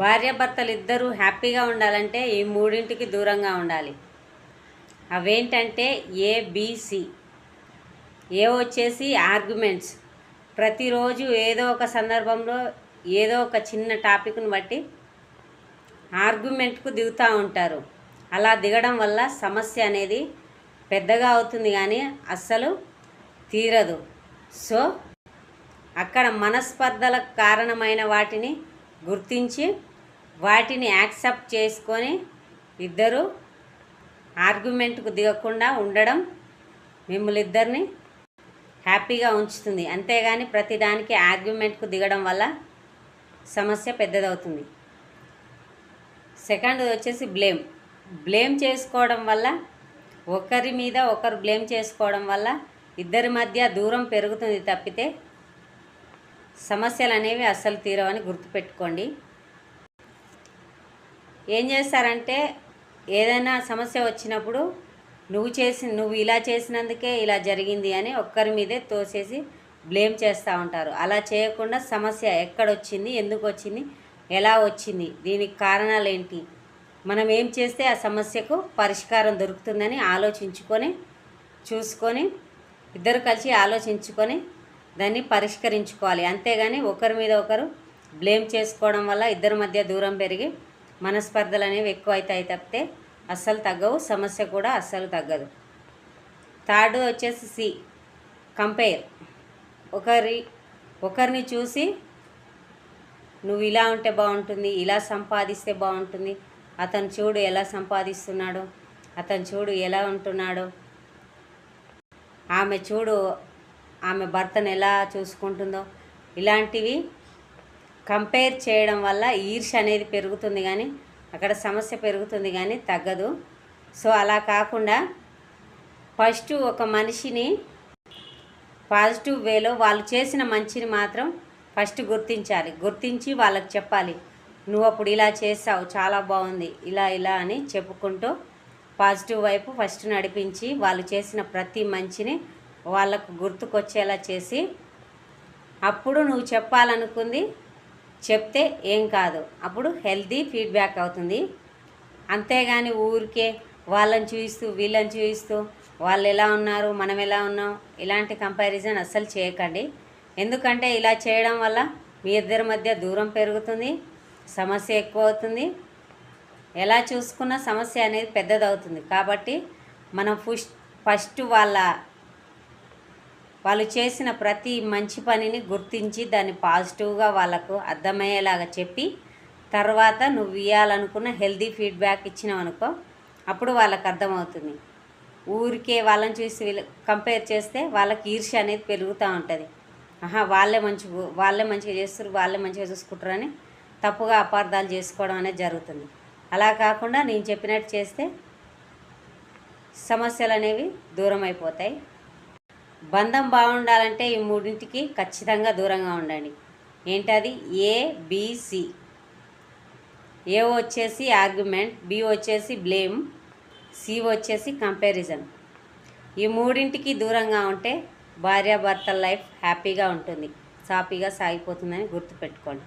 భార్యాభర్తలు ఇద్దరూ హ్యాపీగా ఉండాలంటే ఈ మూడింటికి దూరంగా ఉండాలి. అవేంటంటే ఏబిసి ఏ వచ్చేసి ఆర్గ్యుమెంట్స్. ప్రతిరోజు ఏదో ఒక సందర్భంలో ఏదో ఒక చిన్న టాపిక్ను బట్టి ఆర్గ్యుమెంట్కు దిగుతూ ఉంటారు. అలా దిగడం వల్ల సమస్య అనేది పెద్దగా అవుతుంది కానీ అస్సలు తీరదు. సో అక్కడ మనస్పర్ధలకు కారణమైన వాటిని గుర్తించి వాటిని యాక్సెప్ట్ చేసుకొని ఇద్దరు ఆర్గ్యుమెంట్కు దిగకుండా ఉండడం మిమ్మల్ని ఇద్దరిని హ్యాపీగా ఉంచుతుంది. అంతేగాని ప్రతిదానికి ఆర్గ్యుమెంట్కు దిగడం వల్ల సమస్య పెద్దదవుతుంది. సెకండ్ వచ్చేసి బ్లేమ్. బ్లేమ్ చేసుకోవడం వల్ల ఒకరి మీద ఒకరు బ్లేమ్ చేసుకోవడం వల్ల ఇద్దరి మధ్య దూరం పెరుగుతుంది తప్పితే సమస్యలు అనేవి అస్సలు తీరవని గుర్తుపెట్టుకోండి. ఏం చేస్తారంటే ఏదైనా సమస్య వచ్చినప్పుడు నువ్వు చేసి నువ్వు ఇలా చేసినందుకే ఇలా జరిగింది అని ఒక్కరి మీదే తోసేసి బ్లేమ్ చేస్తూ ఉంటారు. అలా చేయకుండా సమస్య ఎక్కడొచ్చింది ఎందుకు వచ్చింది ఎలా వచ్చింది దీనికి కారణాలు ఏంటి మనం ఏం చేస్తే ఆ సమస్యకు పరిష్కారం దొరుకుతుందని ఆలోచించుకొని చూసుకొని ఇద్దరు కలిసి ఆలోచించుకొని దాన్ని పరిష్కరించుకోవాలి. అంతేగాని ఒకరి మీద ఒకరు బ్లేమ్ చేసుకోవడం వల్ల ఇద్దరి మధ్య దూరం పెరిగి మనస్పర్ధలు అనేవి ఎక్కువ అవుతాయి తప్పితే అస్సలు తగ్గవు సమస్య కూడా అస్సలు తగ్గదు. థర్డ్ వచ్చేసి సి కంపేర్. ఒకరి ఒకరిని చూసి నువ్వు ఇలా ఉంటే బాగుంటుంది ఇలా సంపాదిస్తే బాగుంటుంది అతను చూడు ఎలా సంపాదిస్తున్నాడు అతను చూడు ఎలా ఉంటున్నాడు ఆమె చూడు ఆమె భర్తను ఎలా చూసుకుంటుందో ఇలాంటివి కంపేర్ చేయడం వల్ల ఈర్ష అనేది పెరుగుతుంది కానీ అక్కడ సమస్య పెరుగుతుంది కానీ తగ్గదు. సో అలా కాకుండా ఫస్ట్ ఒక మనిషిని పాజిటివ్ వేలో వాళ్ళు చేసిన మంచిని మాత్రం ఫస్ట్ గుర్తించాలి. గుర్తించి వాళ్ళకి చెప్పాలి నువ్వు అప్పుడు ఇలా చేసావు చాలా బాగుంది ఇలా ఇలా అని చెప్పుకుంటూ పాజిటివ్ వైపు ఫస్ట్ నడిపించి వాళ్ళు చేసిన ప్రతి మంచిని వాళ్ళకు గుర్తుకొచ్చేలా చేసి అప్పుడు నువ్వు చెప్పాలనుకుంది చెప్తే ఏం కాదు. అప్పుడు హెల్తీ ఫీడ్బ్యాక్ అవుతుంది. అంతేగాని ఊరికే వాళ్ళని చూపిస్తూ వీళ్ళని చూపిస్తూ వాళ్ళు ఎలా ఉన్నారు మనం ఎలా ఉన్నాం ఇలాంటి కంపారిజన్ అస్సలు చేయకండి. ఎందుకంటే ఇలా చేయడం వల్ల మీ ఇద్దరి మధ్య దూరం పెరుగుతుంది సమస్య ఎక్కువ అవుతుంది. ఎలా చూసుకున్న సమస్య అనేది పెద్దదవుతుంది. కాబట్టి మనం ఫస్ట్ ఫస్ట్ వాళ్ళ వాళ్ళు చేసిన ప్రతి మంచి పనిని గుర్తించి దాన్ని పాజిటివ్గా వాళ్ళకు అర్థమయ్యేలాగా చెప్పి తర్వాత నువ్వు ఇవ్వాలనుకున్న హెల్దీ ఫీడ్బ్యాక్ ఇచ్చినావు అనుకో అప్పుడు వాళ్ళకి అర్థమవుతుంది. ఊరికే వాళ్ళని చూసి వీళ్ళు కంపేర్ చేస్తే వాళ్ళకి ఈర్ష్య అనేది పెరుగుతూ ఉంటుంది. ఆహా వాళ్ళే మంచి వాళ్ళే మంచిగా చేస్తారు వాళ్ళే మంచిగా చూసుకుంటారు అని తప్పుగా అపార్థాలు చేసుకోవడం అనేది జరుగుతుంది. అలా కాకుండా నేను చెప్పినట్టు చేస్తే సమస్యలు అనేవి దూరం అయిపోతాయి బంధం బాగుండాలంటే ఈ మూడింటికి ఖచ్చితంగా దూరంగా ఉండండి. ఏంటది? ఏ బీసీ ఏ వచ్చేసి ఆర్గ్యుమెంట్ బి వచ్చేసి బ్లేమ్ సి వచ్చేసి కంపారిజన్ ఈ మూడింటికి దూరంగా ఉంటే భార్యాభర్తల లైఫ్ హ్యాపీగా ఉంటుంది. సాఫీగా సాగిపోతుందని గుర్తుపెట్టుకోండి.